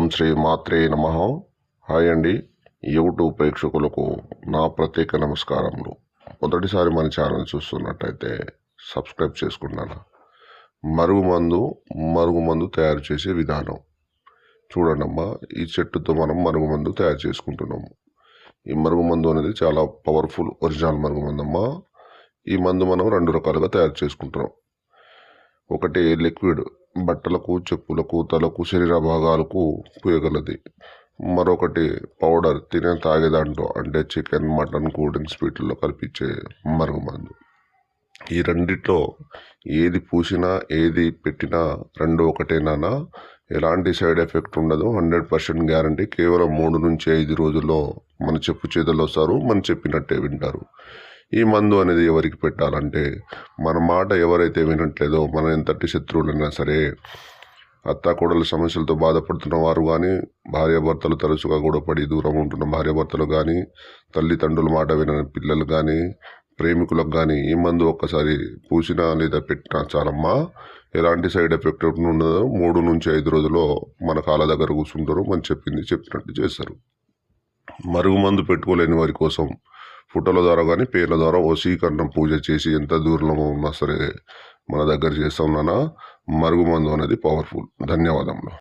ఓం శ్రీ మాత్రే నమ. హాయ్ అండి. యూట్యూబ్ ప్రేక్షకులకు నా ప్రత్యేక నమస్కారములు. మొదటిసారి మన ఛానల్ చూస్తున్నట్టయితే సబ్స్క్రైబ్ చేసుకుంటాను మరుగుమందు మరుగుమందు తయారు చేసే విధానం. చూడండమ్మా ఈ చెట్టుతో మనం మరుగుమందు తయారు చేసుకుంటున్నాము. ఈ మరుగుమందు అనేది చాలా పవర్ఫుల్ ఒరిజినల్ మరుగుమందు అమ్మా ఈ మందు మనం రెండు రకాలుగా తయారు చేసుకుంటున్నాం. ఒకటి లిక్విడ్ బట్టలకు చెప్పులకు తలకు శరీర భాగాలకు పూయగలది మరొకటి పౌడర్ తినే తాగే దాంట్లో అంటే చికెన్ మటన్ కూల్ డ్రింక్స్ వీటిల్లో కల్పించే మరుగుమందు. ఈ రెండిట్లో ఏది పూసినా ఏది పెట్టినా రెండు ఒకటేనా ఎలాంటి సైడ్ ఎఫెక్ట్ ఉండదు. Hundred percent guarantee. కేవలం మూడు నుంచి ఐదు రోజుల్లో మన చెప్పు చేతుల్లో వస్తారు మనం చెప్పినట్టే వింటారు. ఈ మందు అనేది ఎవరికి పెట్టాలంటే మన మాట ఎవరైతే వినట్లేదో మన ఎంతటి శత్రువులైనా సరే అత్తాకోడల సమస్యలతో బాధపడుతున్న వారు కానీ భార్యాభర్తలు తరచుగా గొడవపడి దూరం ఉంటున్న భార్యాభర్తలు కానీ తల్లిదండ్రుల మాట వినని పిల్లలు కానీ ప్రేమికులకు కానీ ఈ మందు ఒక్కసారి పూసినా లేదా పెట్టినా చాలమ్మా. ఎలాంటి సైడ్ ఎఫెక్ట్ ఉండదో మూడు నుంచి ఐదు రోజుల్లో మన కాళ్ళ దగ్గర కూర్చుంటారు మనం చెప్పింది చెప్పినట్టు చేస్తారు. మరుగు మందు పెట్టుకోలేని వారి కోసం ఫోటోల ద్వారా కానీ పేర్ల ద్వారా వశీకరణం పూజ చేసి ఎంత దూరంలో ఉన్నా సరే మన దగ్గర చేస్తాం నాన్న మరుగుమందు అనేది పవర్ఫుల్ ధన్యవాదములు.